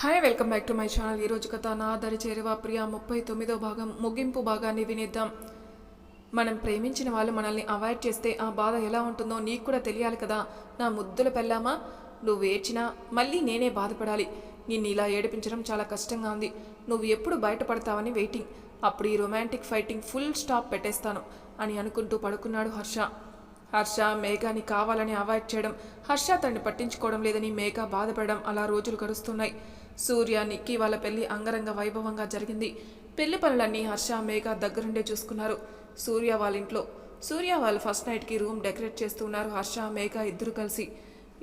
Hi welcome back to my channel ఈరోజు కథ నా దరి చేరువ ప్రియ ముప్పై తొమ్మిదో భాగం ముగింపు భాగాన్ని వినిద్దాం. మనం ప్రేమించిన వాళ్ళు మనల్ని అవాయిడ్ చేస్తే ఆ బాధ ఎలా ఉంటుందో నీకు కూడా తెలియాలి కదా. నా ముద్దుల పెళ్ళామా? నువ్వు ఏడ్చినా మళ్ళీ నేనే బాధపడాలి. నిన్ను ఇలా ఏడిపించడం చాలా కష్టంగా ఉంది. నువ్వు ఎప్పుడు బయటపడతావని వెయిటింగ్ అప్పుడు ఈ రొమాంటిక్ ఫైటింగ్ ఫుల్ స్టాప్ పెట్టేస్తాను అని అనుకుంటూ పడుకున్నాడు హర్ష. హర్ష మేఘాని కావాలని అవాయిడ్ చేయడం హర్ష తనని పట్టించుకోవడం లేదని మేఘ బాధపడడం అలా రోజులు గడుస్తున్నాయి. సూర్య నిక్కీ వాళ్ళ పెళ్ళి అంగరంగ వైభవంగా జరిగింది. పెళ్ళి పనులన్నీ హర్ష మేఘ దగ్గరుండే చూసుకున్నారు. సూర్య వాళ్ళ ఇంట్లో సూర్య వాళ్ళు ఫస్ట్ నైట్కి రూమ్ డెకరేట్ చేస్తున్నారు హర్ష మేఘ ఇద్దరు కలిసి.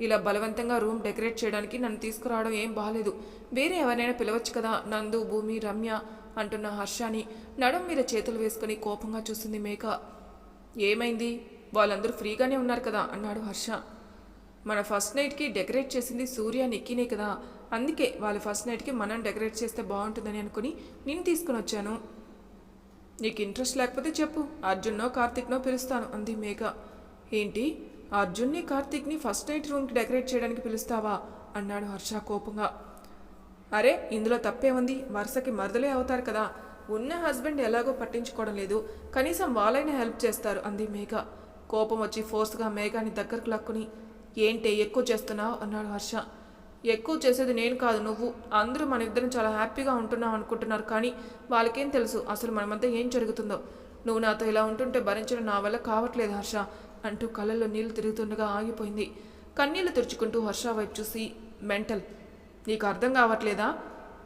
ఇలా బలవంతంగా రూమ్ డెకరేట్ చేయడానికి నన్ను తీసుకురావడం ఏం బాగాలేదు వేరే ఎవరైనా పిలవచ్చు కదా నందు భూమి రమ్య అంటున్న హర్షని నడుం మీద చేతులు వేసుకుని కోపంగా చూస్తుంది మేఘ. ఏమైంది? వాళ్ళందరూ ఫ్రీగానే ఉన్నారు కదా అన్నాడు హర్ష. మన ఫస్ట్ నైట్కి డెకరేట్ చేసింది సూర్య నిక్కినే కదా అందుకే వాళ్ళ ఫస్ట్ నైట్కి మనం డెకరేట్ చేస్తే బాగుంటుందని అనుకుని నేను తీసుకుని వచ్చాను. నీకు ఇంట్రెస్ట్ లేకపోతే చెప్పు. అర్జున్నో కార్తిక్నో పిలుస్తాను అంది మేఘ. ఏంటి? అర్జున్ని కార్తిక్ని ఫస్ట్ నైట్ రూమ్కి డెకరేట్ చేయడానికి పిలుస్తావా? అన్నాడు హర్ష కోపంగా. అరే ఇందులో తప్పే ఉంది వరుసకి మరదలే అవుతారు కదా. ఉన్న హస్బెండ్ ఎలాగో పట్టించుకోవడం లేదు. కనీసం వాళ్ళైనా హెల్ప్ చేస్తారు అంది మేఘ. కోపం వచ్చి ఫోర్స్గా మేఘాని దగ్గరకు లక్కుని ఏంటి ఎక్కువ చేస్తున్నావు? అన్నాడు హర్ష. ఎక్కువ చేసేది నేను కాదు నువ్వు. అందరూ మన ఇద్దరం చాలా హ్యాపీగా ఉంటున్నాం అనుకుంటున్నారు కానీ వాళ్ళకేం తెలుసు అసలు మనమంతా ఏం జరుగుతుందో. నువ్వు నాతో ఇలా ఉంటుంటే భరించడం నా వల్ల కావట్లేదు హర్ష అంటూ కళ్ళల్లో నీళ్ళు తిరుగుతుండగా ఆగిపోయింది. కన్నీళ్ళు తుడుచుకుంటూ హర్ష వైపు చూసి మెంటల్ నీకు అర్థం కావట్లేదా?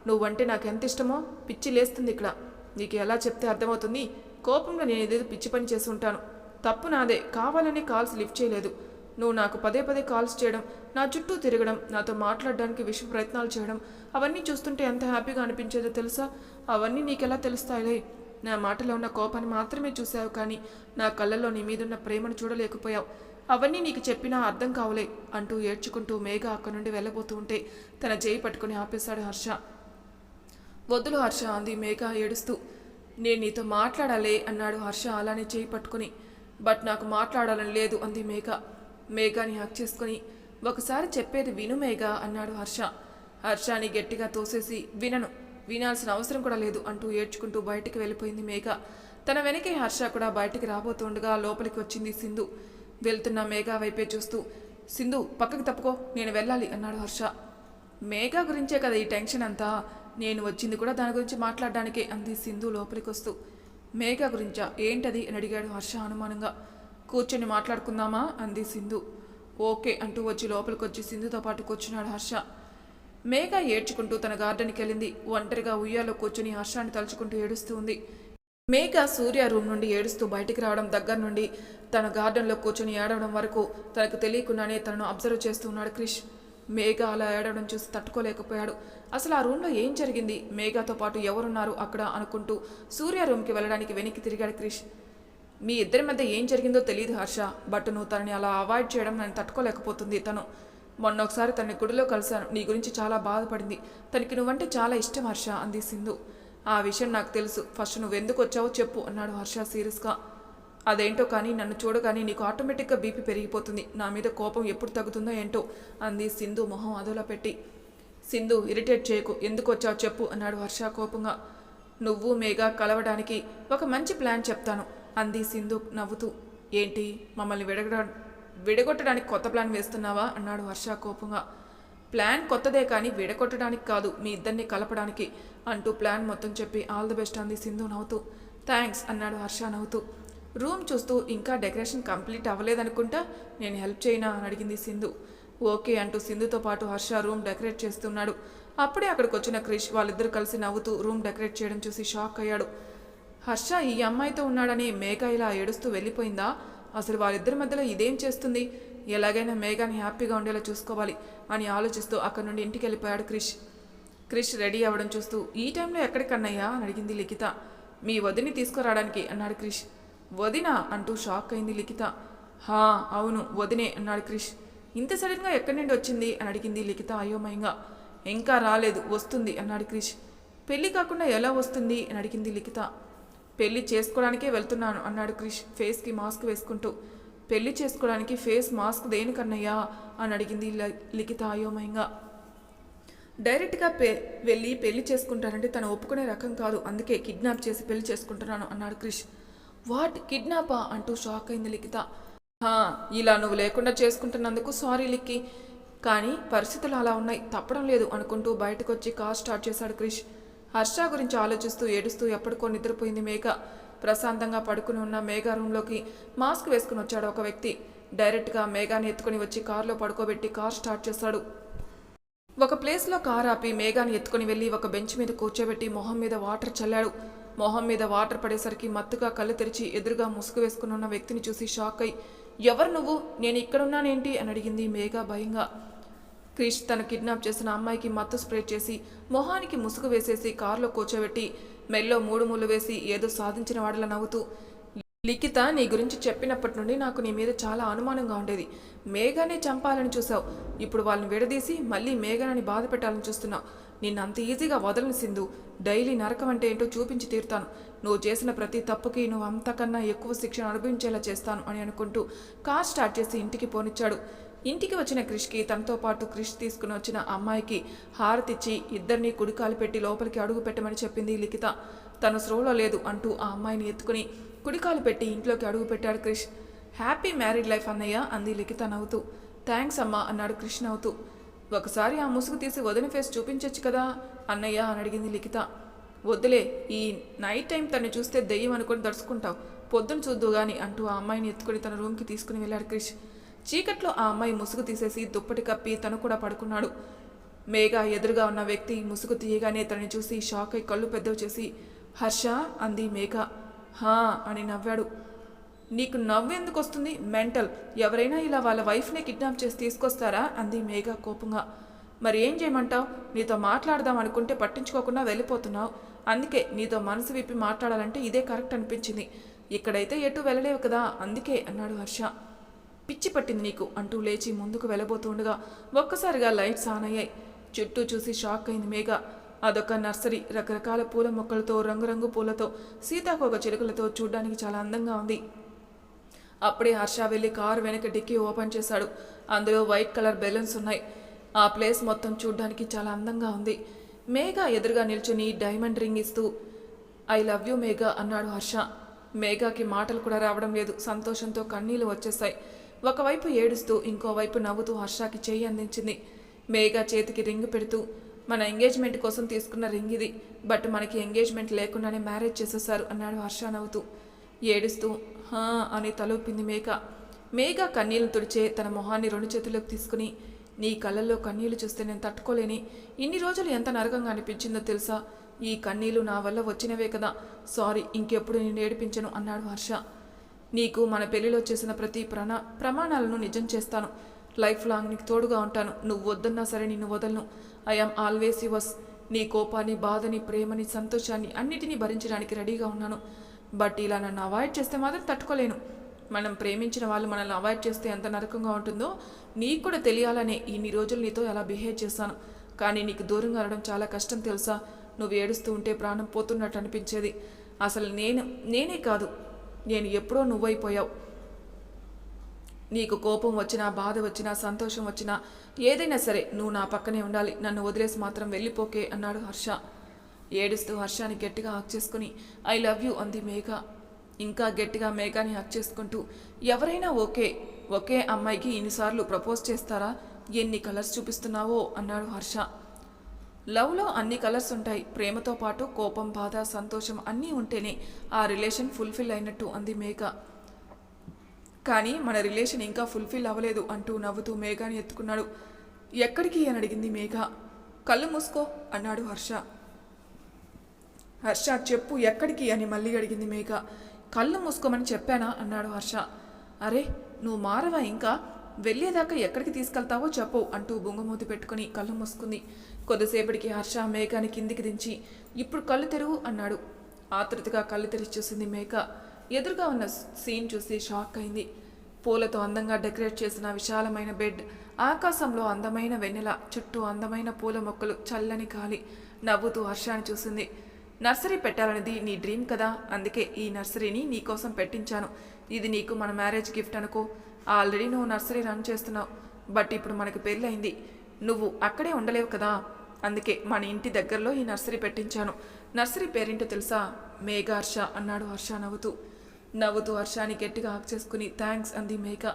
నువ్వంటే నాకు ఎంత ఇష్టమో పిచ్చి లేస్తుంది ఇక్కడ. నీకు ఎలా చెప్తే అర్థమవుతుంది? కోపంలో నేను ఏదేదో పిచ్చి పని చేసి ఉంటాను. తప్పు నాదే కావాలని కాల్స్ లిఫ్ట్ చేయలేదు. నువ్వు నాకు పదే పదే కాల్స్ చేయడం నా చుట్టూ తిరగడం నాతో మాట్లాడడానికి విషయ ప్రయత్నాలు చేయడం అవన్నీ చూస్తుంటే ఎంత హ్యాపీగా అనిపించేదో తెలుసా? అవన్నీ నీకెలా తెలుస్తాయిలే? నా మాటలో ఉన్న కోపాన్ని మాత్రమే చూసావు కానీ నా కళ్ళల్లో నీ మీదున్న ప్రేమను చూడలేకపోయావు. అవన్నీ నీకు చెప్పినా అర్థం కావలే అంటూ ఏడ్చుకుంటూ మేఘ అక్కడి నుండి వెళ్ళబోతూ ఉంటే తన చేయి పట్టుకుని ఆపేశాడు హర్ష. వద్దులు హర్ష అంది మేఘ ఏడుస్తూ. నేను నీతో మాట్లాడాలే అన్నాడు హర్ష అలానే చేయి పట్టుకుని. బట్ నాకు మాట్లాడాలని లేదు అంది మేఘ. మేఘాని హక్ చేసుకుని ఒకసారి చెప్పేది విను మేఘ అన్నాడు హర్ష. హర్షాని గట్టిగా తోసేసి వినను వినాల్సిన అవసరం కూడా లేదు అంటూ ఏడ్చుకుంటూ బయటికి వెళ్ళిపోయింది మేఘ. తన వెనకే హర్ష కూడా బయటికి రాబోతుండగా లోపలికి వచ్చింది సింధు. వెళ్తున్న మేఘ వైపే చూస్తూ సింధు పక్కకి తప్పుకో నేను వెళ్ళాలి అన్నాడు హర్ష. మేఘ గురించే కదా ఈ టెన్షన్ అంతా? నేను వచ్చింది కూడా దాని గురించి మాట్లాడడానికే అంది సింధు లోపలికి వస్తూ మేఘ గురించా? ఏంటది? అని అడిగాడు హర్ష అనుమానంగా. కూర్చొని మాట్లాడుకుందామా? అంది సింధు. ఓకే అంటూ వచ్చి లోపలికి వచ్చి సింధుతో పాటు కూర్చున్నాడు హర్ష. మేఘ ఏడ్చుకుంటూ తన గార్డెన్కి వెళ్ళింది. ఒంటరిగా ఉయ్యాలో కూర్చుని హర్షాన్ని తలుచుకుంటూ ఏడుస్తూ ఉంది. మేఘ సూర్య రూమ్ నుండి ఏడుస్తూ బయటికి రావడం దగ్గర నుండి తన గార్డెన్లో కూర్చొని ఏడవడం వరకు తనకు తెలియకుండానే తనను అబ్జర్వ్ చేస్తూ ఉన్నాడు క్రిష్. మేఘ అలా ఏడవడం చూసి తట్టుకోలేకపోయాడు. అసలు ఆ రూమ్లో ఏం జరిగింది? మేఘతో పాటు ఎవరున్నారు అక్కడ అనుకుంటూ సూర్య రూమ్కి వెళ్ళడానికి వెనక్కి తిరిగాడు క్రిష్. మీ ఇద్దరి మధ్య ఏం జరిగిందో తెలియదు హర్ష. బట్ నువ్వు తనని అలా అవాయిడ్ చేయడం నన్ను తట్టుకోలేకపోతుంది. తను మొన్న ఒకసారి తనని గుడిలో కలిశాను. నీ గురించి చాలా బాధపడింది. తనకి నువ్వంటే చాలా ఇష్టం హర్ష అంది సింధు. ఆ విషయం నాకు తెలుసు. ఫస్ట్ నువ్వెందుకు వచ్చావో చెప్పు అన్నాడు హర్ష సీరియస్గా. అదేంటో కానీ నన్ను చూడగానే నీకు ఆటోమేటిక్గా బీపీ పెరిగిపోతుంది. నా మీద కోపం ఎప్పుడు తగ్గుతుందో ఏంటో అంది సింధు మొహం అదోలా పెట్టి. సింధు ఇరిటేట్ చేయకు. ఎందుకు వచ్చావు చెప్పు అన్నాడు హర్ష కోపంగా. నువ్వు మేఘా కలవడానికి ఒక మంచి ప్లాన్ చెప్తాను. అంది సింధు నవ్వుతూ. ఏంటి? మమ్మల్ని విడగడ విడగొట్టడానికి కొత్త ప్లాన్ వేస్తున్నావా? అన్నాడు హర్ష కోపంగా. ప్లాన్ కొత్తదే కానీ విడగొట్టడానికి కాదు మీ ఇద్దరిని కలపడానికి అంటూ ప్లాన్ మొత్తం చెప్పి ఆల్ ది బెస్ట్ అంది సింధు నవ్వుతూ. థ్యాంక్స్ అన్నాడు హర్ష నవ్వుతూ. రూమ్ చూస్తూ ఇంకా డెకరేషన్ కంప్లీట్ అవ్వలేదనుకుంటా? నేను హెల్ప్ చేయనా? అని అడిగింది సింధు. ఓకే అంటూ సింధుతో పాటు హర్ష రూమ్ డెకరేట్ చేస్తున్నాడు. అప్పుడే అక్కడికి వచ్చిన క్రిష్ వాళ్ళిద్దరు కలిసి నవ్వుతూ రూమ్ డెకరేట్ చేయడం చూసి షాక్ అయ్యాడు. హర్ష ఈ అమ్మాయితో ఉన్నాడని మేఘ ఇలా ఏడుస్తూ వెళ్ళిపోయిందా? అసలు వాళ్ళిద్దరి మధ్యలో ఇదేం చేస్తుంది? ఎలాగైనా మేఘాని హ్యాపీగా ఉండేలా చూసుకోవాలి అని ఆలోచిస్తూ అక్కడి నుండి ఇంటికి వెళ్ళిపోయాడు క్రిష్. క్రిష్ రెడీ అవ్వడం చూస్తూ ఈ టైంలో ఎక్కడికన్నయ్యా అని అడిగింది లిఖిత. మీ వదిని తీసుకురావడానికి అన్నాడు క్రిష్. వదినా? అంటూ షాక్ అయింది లిఖిత. హా అవును వదినే అన్నాడు క్రిష్. ఇంత సడన్గా ఎక్కడి నుండి వచ్చింది? అని అడిగింది లిఖిత అయోమయంగా. ఇంకా రాలేదు వస్తుంది అన్నాడు క్రిష్. పెళ్ళి కాకుండా ఎలా వస్తుంది? అని అడిగింది లిఖిత. పెళ్ళి చేసుకోవడానికే వెళ్తున్నాను అన్నాడు క్రిష్ ఫేస్కి మాస్క్ వేసుకుంటూ. పెళ్ళి చేసుకోవడానికి ఫేస్ మాస్క్ దేనికన్నయ్యా? అని అడిగింది లిఖిత అయోమయంగా. డైరెక్ట్గా పె వెళ్ళి పెళ్ళి చేసుకుంటానంటే తను ఒప్పుకునే రకం కాదు. అందుకే కిడ్నాప్ చేసి పెళ్ళి చేసుకుంటున్నాను అన్నాడు క్రిష్. వాట్? కిడ్నాపా? అంటూ షాక్ అయింది లిఖిత. "హా, ఇలా నువ్వు లేకుండా చేసుకుంటున్నందుకు సారీ లిక్కి. కానీ పరిస్థితులు అలా ఉన్నాయి. తప్పడం లేదు అనుకుంటూ బయటకు వచ్చి కార్ స్టార్ట్ చేశాడు క్రిష్. హర్ష గురించి ఆలోచిస్తూ ఏడుస్తూ ఎప్పటికో నిద్రపోయింది మేఘ. ప్రశాంతంగా పడుకుని ఉన్న మేఘ రూమ్లోకి మాస్క్ వేసుకుని వచ్చాడు ఒక వ్యక్తి. డైరెక్ట్గా మేఘాని ఎత్తుకుని వచ్చి కారులో పడుకోబెట్టి కార్ స్టార్ట్ చేశాడు. ఒక ప్లేస్లో కార్ ఆపి మేఘాన్ని ఎత్తుకుని వెళ్ళి ఒక బెంచ్ మీద కూర్చోబెట్టి మొహం మీద వాటర్ చల్లాడు. మొహం మీద వాటర్ పడేసరికి మత్తుగా కళ్ళు తెరిచి ఎదురుగా ముసుగు వేసుకుని ఉన్న వ్యక్తిని చూసి షాక్ అయి ఎవరు నువ్వు? నేను ఇక్కడున్నానేంటి? అని అడిగింది మేఘ భయంగా. క్రిష్ తను కిడ్నాప్ చేసిన అమ్మాయికి మత్తు స్ప్రే చేసి మొహానికి ముసుగు వేసేసి కారులో కూర్చోబెట్టి మెల్లో మూడు ముళ్ళు వేసి ఏదో సాధించిన వాడిలా నవ్వుతూ లిఖిత నీ గురించి చెప్పినప్పటి నుండి నాకు నీ మీద చాలా అనుమానంగా ఉండేది. మేఘానే చంపాలని చూసావు ఇప్పుడు వాళ్ళని విడదీసి మళ్ళీ మేఘనని బాధ పెట్టాలని చూస్తున్నావు. నిన్ను అంత ఈజీగా వదలని సింధు. డైలీ నరకం అంటే ఏంటో చూపించి తీరుతాను. నువ్వు చేసిన ప్రతి తప్పుకి నువ్వు అంతకన్నా ఎక్కువ శిక్షణ అనుభవించేలా చేస్తాను అని అనుకుంటూ కార్ స్టార్ట్ చేసి ఇంటికి పోనిచ్చాడు. ఇంటికి వచ్చిన క్రిష్కి తనతో పాటు క్రిష్ తీసుకుని వచ్చిన అమ్మాయికి హారతిచ్చి ఇద్దరిని కుడికాలు పెట్టి లోపలికి అడుగు పెట్టమని చెప్పింది లిఖిత. తను స్రోలో లేదు అంటూ ఆ అమ్మాయిని ఎత్తుకుని కుడికాలు పెట్టి ఇంట్లోకి అడుగు పెట్టాడు క్రిష్. హ్యాపీ మ్యారీడ్ లైఫ్ అన్నయ్య అంది లిఖిత నవ్వుతూ. థ్యాంక్స్ అమ్మా అన్నాడు క్రిష్ నవ్వుతూ. ఒకసారి ఆ ముసుగు తీసి వదిన ఫేస్ చూపించొచ్చు కదా అన్నయ్య అని అడిగింది లిఖిత. వద్దులే ఈ నైట్ టైం తను చూస్తే దెయ్యం అనుకొని దడుచుకుంటావు. పొద్దున చూద్దు గాని అంటూ ఆ అమ్మాయిని ఎత్తుకుని తన రూమ్కి తీసుకుని వెళ్ళాడు క్రిష్. చీకట్లో ఆ అమ్మాయి ముసుగు తీసేసి దుప్పటి కప్పి తను కూడా పడుకున్నాడు. మేఘ ఎదురుగా ఉన్న వ్యక్తి ముసుగు తీయగానే తనని చూసి షాక్ అయి కళ్ళు పెద్దవి చేసి హర్ష అంది మేఘ. హా అని నవ్వాడు. నీకు నవ్వెందుకు వస్తుంది? మెంటల్. ఎవరైనా ఇలా వాళ్ళ వైఫ్ని కిడ్నాప్ చేసి తీసుకొస్తారా? అంది మేఘ కోపంగా. మరి ఏం చేయమంటావు? నీతో మాట్లాడదాం అనుకుంటే పట్టించుకోకుండా వెళ్ళిపోతున్నావు. అందుకే నీతో మనసు విప్పి మాట్లాడాలంటే ఇదే కరెక్ట్ అనిపించింది. ఇక్కడైతే ఎటు వెళ్ళలేవు కదా అందుకే అన్నాడు హర్ష. పిచ్చి పట్టింది నీకు అంటూ లేచి ముందుకు వెళ్ళబోతుండగా ఒక్కసారిగా లైట్స్ ఆన్ అయ్యాయి. చుట్టూ చూసి షాక్ అయింది మేఘ. అదొక నర్సరీ. రకరకాల పూల మొక్కలతో రంగురంగు పూలతో సీతాకోక చిలుకలతో చూడ్డానికి చాలా అందంగా ఉంది. అప్పుడే హర్ష వెళ్ళి కారు వెనక డిక్కీ ఓపెన్ చేశాడు. అందులో వైట్ కలర్ బెలూన్స్ ఉన్నాయి. ఆ ప్లేస్ మొత్తం చూడ్డానికి చాలా అందంగా ఉంది. మేఘ ఎదురుగా నిల్చుని డైమండ్ రింగ్ ఇస్తూ ఐ లవ్ యూ మేఘ అన్నాడు హర్ష. మేఘాకి మాటలు కూడా రావడం లేదు. సంతోషంతో కన్నీళ్ళు వచ్చేస్తాయి ఒకవైపు ఏడుస్తూ ఇంకోవైపు నవ్వుతూ హర్షకి చేయి అందించింది. మేఘా చేతికి రింగ్ పెడుతూ మన ఎంగేజ్మెంట్ కోసం తీసుకున్న రింగ్ ఇది బట్ మనకి ఎంగేజ్మెంట్ లేకుండానే మ్యారేజ్ చేసేసారు అన్నాడు హర్ష నవ్వుతూ. ఏడుస్తూ హా అని తలూపింది మేఘ. మేఘ కన్నీళ్ళు తుడిచే తన మొహాన్ని రెండు చేతుల్లోకి తీసుకుని నీ కళ్ళల్లో కన్నీళ్ళు చూస్తే నేను తట్టుకోలేని. ఇన్ని రోజులు ఎంత నరకంగా అనిపించిందో తెలుసా? ఈ కన్నీళ్ళు నా వల్ల వచ్చినవే కదా. సారీ ఇంకెప్పుడు నేను ఏడిపించను అన్నాడు హర్ష. నీకు మన పెళ్ళిలో చేసిన ప్రతి ప్రణ ప్రమాణాలను నిజం చేస్తాను. లైఫ్ లాంగ్ నీకు తోడుగా ఉంటాను. నువ్వు వద్దన్నా సరే నిన్ను వదలను. I'm always yours. నీ కోపాన్ని బాధని ప్రేమని సంతోషాన్ని అన్నిటినీ భరించడానికి రెడీగా ఉన్నాను. బట్ ఇలా నన్ను అవాయిడ్ చేస్తే మాత్రం తట్టుకోలేను. మనం ప్రేమించిన వాళ్ళు మనల్ని అవాయిడ్ చేస్తే ఎంత నరకంగా ఉంటుందో నీకు కూడా తెలియాలనే ఇన్ని రోజులు నీతో ఎలా బిహేవ్ చేశాను. కానీ నీకు దూరంగా ఉండడం చాలా కష్టం తెలుసా? నువ్వు ఏడుస్తూ ఉంటే ప్రాణం పోతున్నట్టు అనిపించేది. అసలు నేను నేనే కాదు. నేను ఎప్పుడో నువ్వైపోయావు. నీకు కోపం వచ్చినా బాధ వచ్చినా సంతోషం వచ్చినా ఏదైనా సరే నువ్వు నా పక్కనే ఉండాలి. నన్ను వదిలేసి మాత్రం వెళ్ళిపోకే అన్నాడు హర్ష. ఏడుస్తూ హర్షాన్ని గట్టిగా హక్ చేసుకుని ఐ లవ్ యూ అంది మేఘ. ఇంకా గట్టిగా మేఘాని హక్ చేసుకుంటూ ఎవరైనా ఓకే ఒకే అమ్మాయికి ఇన్నిసార్లు ప్రపోజ్ చేస్తారా? ఎన్ని కలర్స్ చూపిస్తున్నావో? అన్నాడు హర్ష. లవ్లో అన్ని కలర్స్ ఉంటాయి. ప్రేమతో పాటు కోపం బాధ సంతోషం అన్నీ ఉంటేనే ఆ రిలేషన్ ఫుల్ఫిల్ అయినట్టు అంది మేఘ. కానీ మన రిలేషన్ ఇంకా ఫుల్ఫిల్ అవ్వలేదు అంటూ నవ్వుతూ మేఘాని ఎత్తుకున్నాడు. ఎక్కడికి అని అడిగింది మేఘ. కళ్ళు మూసుకో అన్నాడు హర్ష. హర్ష చెప్పు ఎక్కడికి అని మళ్ళీ అడిగింది మేఘ. కళ్ళు మూసుకోమని చెప్పానా? అన్నాడు హర్ష. అరే నువ్వు మారవా ఇంకా? వెళ్ళేదాకా ఎక్కడికి తీసుకెళ్తావో చెప్పు అంటూ బొంగమూతి పెట్టుకుని కళ్ళు మూసుకుంది. కొద్దిసేపటికి హర్ష మేఘాని కిందికి దించి ఇప్పుడు కళ్ళు తెరువు అన్నాడు. ఆతృతగా కళ్ళు తెరిచి చూసింది మేఘ. ఎదురుగా ఉన్న సీన్ చూసి షాక్ అయింది. పూలతో అందంగా డెకరేట్ చేసిన విశాలమైన బెడ్ ఆకాశంలో అందమైన వెన్నెల చుట్టూ అందమైన పూల మొక్కలు చల్లని గాలి నవ్వుతూ హర్షాన్ని చూసింది. నర్సరీ పెట్టాలనేది నీ డ్రీమ్ కదా అందుకే ఈ నర్సరీని నీకోసం పెట్టించాను. ఇది నీకు మన మ్యారేజ్ గిఫ్ట్ అనుకో. ఆల్రెడీ నువ్వు నర్సరీ రన్ చేస్తున్నావు. బట్ ఇప్పుడు మనకి పెళ్ళయింది. నువ్వు అక్కడే ఉండలేవు కదా. అందుకే మన ఇంటి దగ్గరలో ఈ నర్సరీ పెట్టించాను. నర్సరీ పేరేంటో తెలుసా? మేఘ హర్ష అన్నాడు హర్ష నవ్వుతూ. నవ్వుతూ హర్షాని గట్టిగా ఆక్ చేసుకుని థ్యాంక్స్ అంది మేఘ.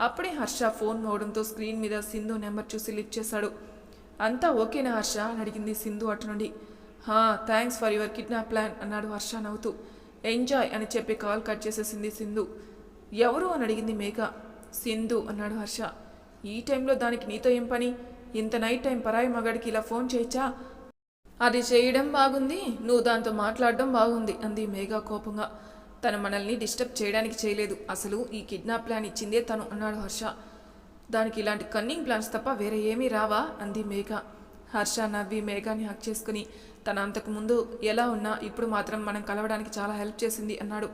అప్పుడే హర్ష ఫోన్ మోవడంతో స్క్రీన్ మీద సింధు నెంబర్ చూసి లిఫ్ట్ చేశాడు. అంతా ఓకేనా హర్ష? అని అడిగింది సింధు అటు నుండి. హా thanks for your kidnap plan అన్నాడు హర్ష నవ్వుతూ. ఎంజాయ్ అని చెప్పి కాల్ కట్ చేసేసింది సింధు. ఎవరు? అని అడిగింది మేఘ. సింధు అన్నాడు హర్ష. ఈ టైంలో దానికి నీతో ఏం పని? ఇంత నైట్ టైం పరాయి మగాడికి ఇలా ఫోన్ చేయొచ్చా? అది చేయడం బాగుంది నువ్వు దాంతో మాట్లాడడం బాగుంది అంది మేఘా కోపంగా. తను మనల్ని డిస్టర్బ్ చేయడానికి చేయలేదు అసలు ఈ కిడ్నాప్ ప్లాన్ ఇచ్చిందే తను అన్నాడు హర్ష. దానికి ఇలాంటి కన్నింగ్ ప్లాన్స్ తప్ప వేరే ఏమీ రావా? అంది మేఘ. హర్ష నవ్వి మేఘాని హక్ చేసుకుని తన అంతకు ముందు ఎలా ఉన్నా ఇప్పుడు మాత్రం మనం కలవడానికి చాలా హెల్ప్ చేసింది అన్నాడు.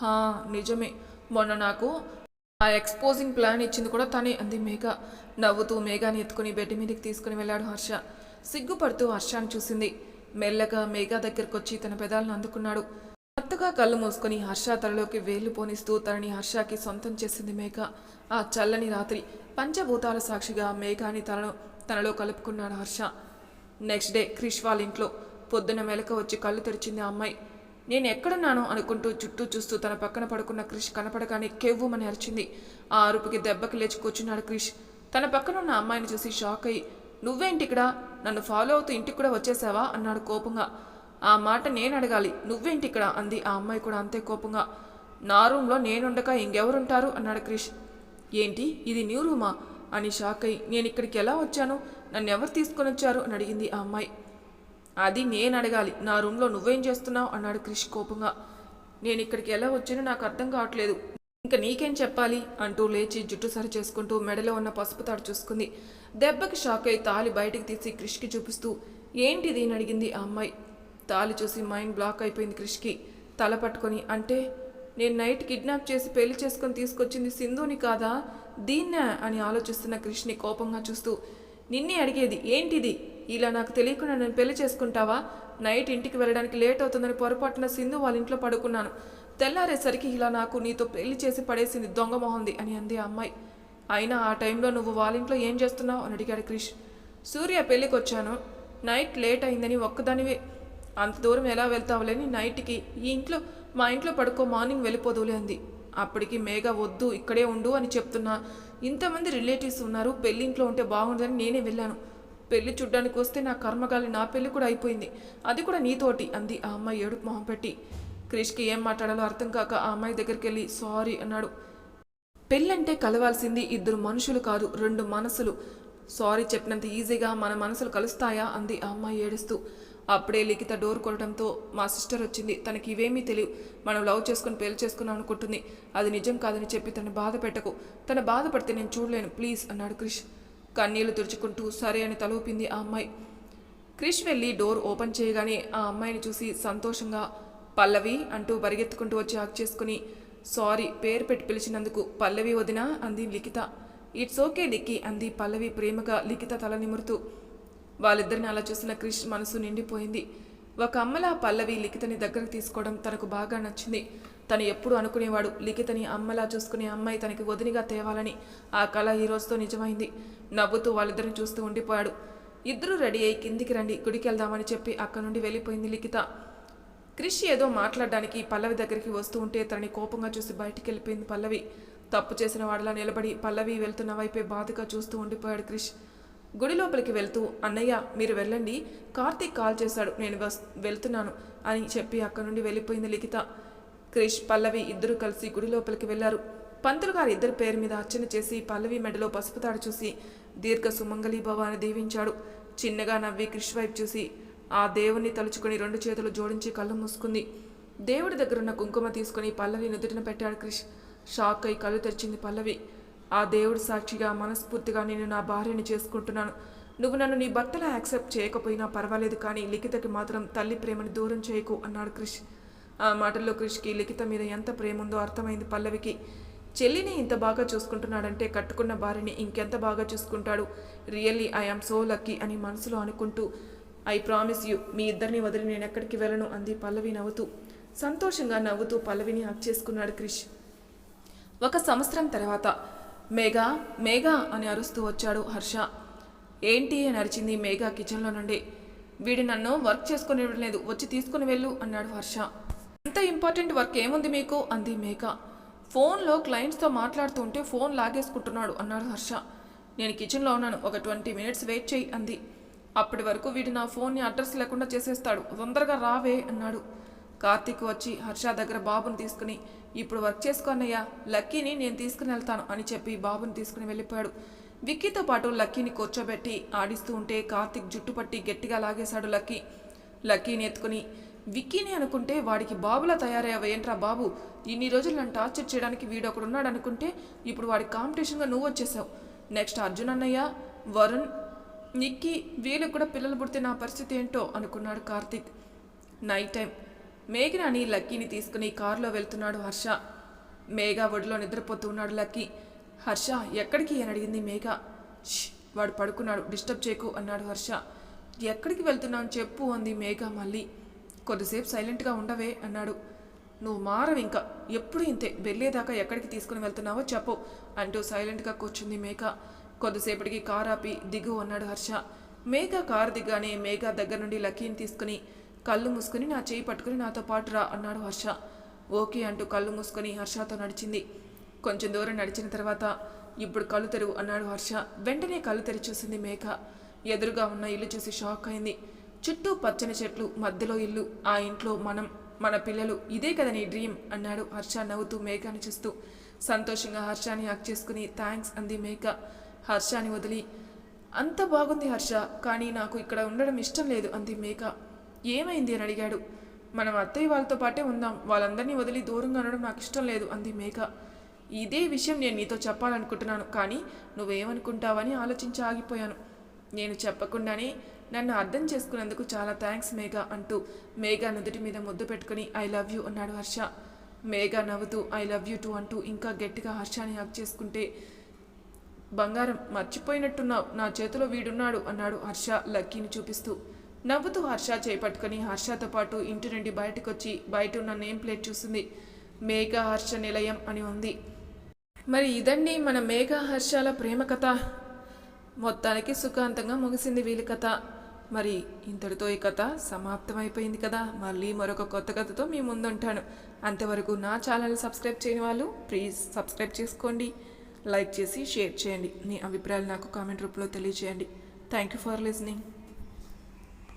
హా నిజమే. మొన్న నాకు ఆ ఎక్స్పోజింగ్ ప్లాన్ ఇచ్చింది కూడా తనే. అంది మేఘ. నవ్వుతూ మేఘాని ఎత్తుకుని బెడ్ మీదకి తీసుకుని వెళ్ళాడు హర్ష. సిగ్గుపడుతూ హర్షాన్ని చూసింది. మెల్లగా మేఘ దగ్గరకు వచ్చి తన పెదాలను అందుకున్నాడు. కొత్తగా కళ్ళు మూసుకొని హర్ష తలలోకి వేళ్ళు పోనిస్తూ తనని హర్షకి సొంతం చేసింది మేఘ. ఆ చల్లని రాత్రి పంచభూతాల సాక్షిగా మేఘాని తనను తనలో కలుపుకున్నాడు హర్ష. నెక్స్ట్ డే క్రిష్ వాళ్ళ ఇంట్లో పొద్దున మెలక వచ్చి కళ్ళు తెరిచింది ఆ అమ్మాయి. నేను ఎక్కడున్నాను అనుకుంటూ చుట్టూ చూస్తూ తన పక్కన పడుకున్న క్రిష్ కనపడగానే కెవ్వుమని అరిచింది. ఆ అరుపుకి దెబ్బకి లేచి కూర్చున్నాడు క్రిష్. తన పక్కన ఉన్న అమ్మాయిని చూసి షాక్ అయ్యి నువ్వేంటి ఇక్కడ? నన్ను ఫాలో అవుతూ ఇంటికి కూడా వచ్చేసావా? అన్నాడు కోపంగా. ఆ మాట నేను అడగాలి. నువ్వేంటి ఇక్కడ? అంది ఆ అమ్మాయి కూడా అంతే కోపంగా. నా రూమ్లో నేనుండక ఇంకెవరుంటారు? అన్నాడు క్రిష్. ఏంటి? ఇది న్యూ రూమా? అని షాక్ అయ్యి నేను ఇక్కడికి ఎలా వచ్చాను? నన్ను ఎవరు తీసుకొని వచ్చారు అని అడిగింది ఆ అమ్మాయి. అది నేను అడగాలి నా రూమ్లో నువ్వేం చేస్తున్నావు? అన్నాడు క్రిష్ కోపంగా. నేను ఇక్కడికి ఎలా వచ్చానో నాకు అర్థం కావట్లేదు. ఇంకా నీకేం చెప్పాలి? అంటూ లేచి జుట్టు సరి చేసుకుంటూ మెడలో ఉన్న పసుపు తాడు చూసుకుంది. దెబ్బకి షాక్ అయి తాలి బయటికి తీసి క్రిష్కి చూపిస్తూ ఏంటిది? అని అడిగింది ఆ అమ్మాయి. తాలి చూసి మైండ్ బ్లాక్ అయిపోయింది క్రిష్కి. తల పట్టుకొని అంటే నేను నైట్ కిడ్నాప్ చేసి పెళ్ళి చేసుకొని తీసుకొచ్చింది సింధుని కాదా? దీన్నే? అని ఆలోచిస్తున్న క్రిష్ని కోపంగా చూస్తూ నిన్నే అడిగేది. ఏంటిది? ఇలా నాకు తెలియకుండా నేను పెళ్ళి చేసుకుంటావా? నైట్ ఇంటికి వెళ్ళడానికి లేట్ అవుతుందని పొరపాటున సింధు వాళ్ళ ఇంట్లో పడుకున్నాను. తెల్లారేసరికి ఇలా నాకు నీతో పెళ్ళి చేసి పడేసింది దొంగ మొహంది అని అంది ఆ అమ్మాయి. అయినా ఆ టైంలో నువ్వు వాళ్ళ ఇంట్లో ఏం చేస్తున్నావు? అని అడిగాడు క్రిష్. సూర్య పెళ్ళికి వచ్చాను నైట్ లేట్ అయిందని ఒక్కదానివే. అంత దూరం ఎలా వెళ్తావులేని నైట్కి. ఈ ఇంట్లో మా ఇంట్లో పడుకో మార్నింగ్ వెళ్ళిపోదులే అంది. అప్పటికి మేఘ వద్దు ఇక్కడే ఉండు అని చెప్తున్నా. ఇంతమంది రిలేటివ్స్ ఉన్నారు పెళ్ళింట్లో ఉంటే బాగుండదని నేనే వెళ్ళాను. పెళ్ళి చూడ్డానికి వస్తే నా కర్మగాలి నా పెళ్ళి కూడా అయిపోయింది. అది కూడా నీతోటి అంది ఆ అమ్మాయి ఏడుపు మొహం పెట్టి. క్రిష్కి ఏం మాట్లాడాలో అర్థం కాక ఆ అమ్మాయి దగ్గరికి వెళ్ళి సారీ అన్నాడు. పెళ్ళంటే కలవాల్సింది ఇద్దరు మనుషులు కాదు రెండు మనసులు. సారీ చెప్పినంత ఈజీగా మన మనసులు కలుస్తాయా? అంది ఆ అమ్మాయి ఏడుస్తూ. అప్పుడే లిఖిత డోర్ కొట్టడంతో మా సిస్టర్ వచ్చింది. తనకి ఇవేమీ తెలియవు. మనం లవ్ చేసుకుని పెళ్ళి చేసుకున్నాం అనుకుంటుంది. అది నిజం కాదని చెప్పి తను బాధ పెట్టకు. తను బాధపడితే నేను చూడలేను. ప్లీజ్ అన్నాడు క్రిష్. కన్నీళ్ళు తుడుచుకుంటూ సరే అని తలూపింది ఆ అమ్మాయి. క్రిష్ వెళ్ళి డోర్ ఓపెన్ చేయగానే ఆ అమ్మాయిని చూసి సంతోషంగా పల్లవి అంటూ పరిగెత్తుకుంటూ వచ్చి హక్ చేసుకుని సారీ పేరు పెట్టి పిలిచినందుకు పల్లవి వదినా అంది లిఖిత. ఇట్స్ ఓకే లిక్కి అంది పల్లవి ప్రేమగా లిఖిత తల నిమురుతూ. వాళ్ళిద్దరిని అలా చూసిన క్రిష్ మనసు నిండిపోయింది. ఒక అమ్మలా పల్లవి లిఖితని దగ్గరకు తీసుకోవడం తనకు బాగా నచ్చింది. తను ఎప్పుడు అనుకునేవాడు. లిఖితని అమ్మలా చూసుకునే అమ్మాయి తనకి వదినిగా తేవాలని ఆ కళ ఈ రోజుతో నిజమైంది. నవ్వుతూ వాళ్ళిద్దరిని చూస్తూ ఉండిపోయాడు. ఇద్దరూ రెడీ అయి కిందికి రండి గుడికి వెళ్దామని చెప్పి అక్కడి నుండి వెళ్ళిపోయింది లిఖిత. క్రిష్ ఏదో మాట్లాడడానికి పల్లవి దగ్గరికి వస్తూ ఉంటే తనని కోపంగా చూసి బయటికి వెళ్ళిపోయింది పల్లవి. తప్పు చేసిన వాడిలా నిలబడి పల్లవి వెళ్తున్న వైపే బాధగా చూస్తూ ఉండిపోయాడు క్రిష్. గుడి లోపలికి వెళ్తూ అన్నయ్య మీరు వెళ్ళండి. కార్తీక్ కాల్ చేశాడు. నేను వస్ వెళ్తున్నాను అని చెప్పి అక్కడి నుండి వెళ్ళిపోయింది లిఖిత. క్రిష్ పల్లవి ఇద్దరు కలిసి గుడి లోపలికి వెళ్ళారు పంతులు గారి ఇద్దరి పేరు మీద అర్చన చేసి పల్లవి మెడలో పసుపు తాడు చూసి దీర్ఘ సుమంగళి భవాన్ని దీవించాడు. చిన్నగా నవ్వి క్రిష్ వైపు చూసి ఆ దేవుణ్ణి తలుచుకుని రెండు చేతులు జోడించి కళ్ళు మూసుకుంది. దేవుడి దగ్గరున్న కుంకుమ తీసుకుని పల్లవి నుదుటిన పెట్టాడు క్రిష్. షాక్ అయి కళ్ళు తెరిచింది పల్లవి. ఆ దేవుడు సాక్షిగా మనస్ఫూర్తిగా నేను నా భార్యని చేసుకుంటున్నాను. నువ్వు నన్ను నీ భర్తలా యాక్సెప్ట్ చేయకపోయినా పర్వాలేదు కానీ లిఖితకి మాత్రం తల్లి ప్రేమని దూరం చేయకు అన్నాడు క్రిష్. ఆ మాటల్లో క్రిష్కి లిఖిత మీద ఎంత ప్రేమ ఉందో అర్థమైంది పల్లవికి. చెల్లిని ఇంత బాగా చూసుకుంటున్నాడంటే కట్టుకున్న భార్యని ఇంకెంత బాగా చూసుకుంటాడు? రియల్లీ ఐఆమ్ సో లక్కీ అని మనసులో అనుకుంటూ ఐ ప్రామిస్ యూ మీ ఇద్దరిని వదిలి నేను ఎక్కడికి వెళ్ళను అంది పల్లవి నవ్వుతూ. సంతోషంగా నవ్వుతూ పల్లవిని హక్ చేసుకున్నాడు క్రిష్ ఒక సంవత్సరం తర్వాత మేఘా మేఘా అని అరుస్తూ వచ్చాడు హర్ష. ఏంటి అని అరిచింది మేఘా కిచెన్లో నుండి. వీడు నన్ను వర్క్ చేసుకుని లేదు వచ్చి తీసుకుని వెళ్ళు అన్నాడు హర్ష. అంత ఇంపార్టెంట్ వర్క్ ఏముంది మీకు? అంది మేఘ. ఫోన్లో క్లయింట్స్తో మాట్లాడుతుంటే ఫోన్ లాగేసుకుంటున్నాడు అన్నాడు హర్ష. నేను కిచెన్లో ఉన్నాను ఒక ట్వంటీ మినిట్స్ వెయిట్ చేయి అంది. అప్పటి వరకు వీడు నా ఫోన్ని అడ్రస్ లేకుండా చేసేస్తాడు తొందరగా రావే అన్నాడు. కార్తీక్ వచ్చి హర్ష దగ్గర బాబుని తీసుకుని ఇప్పుడు వర్క్ చేసుకోన్నయ్యా లక్కీని నేను తీసుకుని వెళ్తాను అని చెప్పి బాబుని తీసుకుని వెళ్ళిపోయాడు. విక్కీతో పాటు లక్కీని కూర్చోబెట్టి ఆడిస్తూ ఉంటే కార్తీక్ జుట్టు పట్టి గట్టిగా లాగేశాడు లక్కీ. లక్కీని ఎత్తుకుని విక్కీని అనుకుంటే వాడికి బాబులా తయారయ్యావు ఏంట్రా బాబు? ఇన్ని రోజులు నన్ను టార్చర్ చేయడానికి వీడు ఒకడున్నాడు అనుకుంటే ఇప్పుడు వాడి కాంపిటీషన్గా నువ్వు వచ్చేసావు. నెక్స్ట్ అర్జున్ అన్నయ్య వరుణ్ నిక్కి వీళ్ళకి కూడా పిల్లలు పుడితే నా పరిస్థితి ఏంటో అనుకున్నాడు కార్తీక్. Night time. మేఘనాని లక్కీని తీసుకుని కారులో వెళ్తున్నాడు హర్ష. మేఘ ఒడిలో నిద్రపోతూ ఉన్నాడు లక్కీ. హర్ష ఎక్కడికి అని అడిగింది మేఘ. వాడు పడుకున్నాడు. డిస్టర్బ్ చేయకు అన్నాడు హర్ష. ఎక్కడికి వెళ్తున్నాను చెప్పు అంది మేఘ మళ్ళీ. కొద్దిసేపు సైలెంట్గా ఉండవే అన్నాడు. నువ్వు మారవు ఇంకా. ఎప్పుడు ఇంతే. వెళ్ళేదాకా ఎక్కడికి తీసుకుని వెళ్తున్నావో చెప్పు అంటూ సైలెంట్గా కూర్చుంది మేఘ కొద్దిసేపటికి కార్ ఆపి దిగు అన్నాడు హర్ష. మేఘ కారు దిగ్గానే మేఘ దగ్గర నుండి లక్కీని తీసుకుని కళ్ళు మూసుకుని నా చేయి పట్టుకుని నాతో పాటు రా అన్నాడు హర్ష. ఓకే అంటూ కళ్ళు మూసుకొని హర్షతో నడిచింది. కొంచెం దూరం నడిచిన తర్వాత ఇప్పుడు కళ్ళు తెరువు అన్నాడు హర్ష. వెంటనే కళ్ళు తెరిచి చూసింది మేఘ ఎదురుగా ఉన్న ఇల్లు చూసి షాక్ అయింది. చుట్టూ పచ్చని చెట్లు మధ్యలో ఇల్లు ఆ ఇంట్లో మనం మన పిల్లలు. ఇదే కదా నీ డ్రీమ్ అన్నాడు హర్ష నవ్వుతూ మేఘాని చూస్తూ. సంతోషంగా హర్షాని హక్ చేసుకుని థ్యాంక్స్ అంది మేఘ. హర్షాని వదిలి అంత బాగుంది హర్ష కానీ నాకు ఇక్కడ ఉండడం ఇష్టం లేదు అంది మేఘ. ఏమైంది? అని అడిగాడు. మనం అత్తయ్య వాళ్ళతో పాటే ఉందాం వాళ్ళందరినీ వదిలి దూరంగా ఉండడం నాకు ఇష్టం లేదు అంది మేఘ. ఇదే విషయం నేను నీతో చెప్పాలనుకుంటున్నాను కానీ నువ్వేమనుకుంటావని ఆలోచించి ఆగిపోయాను. నేను చెప్పకుండానే నన్ను అర్థం చేసుకున్నందుకు చాలా థ్యాంక్స్ మేఘా అంటూ మేఘా నుదుటి మీద ముద్దు పెట్టుకుని ఐ లవ్ యూ అన్నాడు హర్ష. మేఘా నవ్వుతూ ఐ లవ్ యూ టూ అంటూ ఇంకా గట్టిగా హర్షాని హక్ చేసుకుంటే బంగారం మర్చిపోయినట్టున్నావు నా చేతిలో వీడున్నాడు అన్నాడు హర్ష లక్కీని చూపిస్తూ. నవ్వుతూ హర్ష చేపట్టుకుని హర్షతో పాటు ఇంటి నుండి బయటకొచ్చి బయట ఉన్న నేమ్ ప్లేట్ చూసింది. మేఘ హర్ష నిలయం అని ఉంది. మరి ఇదండి మన మేఘ హర్షాల ప్రేమ కథ. మొత్తానికి సుఖాంతంగా ముగిసింది వీళ్ళ కథ. మరి ఇంతటితో ఈ కథ సమాప్తమైపోయింది కదా. మళ్ళీ మరొక కొత్త కథతో మీ ముందుంటాను. అంతవరకు నా ఛానల్ సబ్స్క్రైబ్ చేయని వాళ్ళు ప్లీజ్ సబ్స్క్రైబ్ చేసుకోండి. లైక్ చేసి షేర్ చేయండి. మీ అభిప్రాయాలు నాకు కామెంట్ రూపంలో తెలియజేయండి. Thank you for listening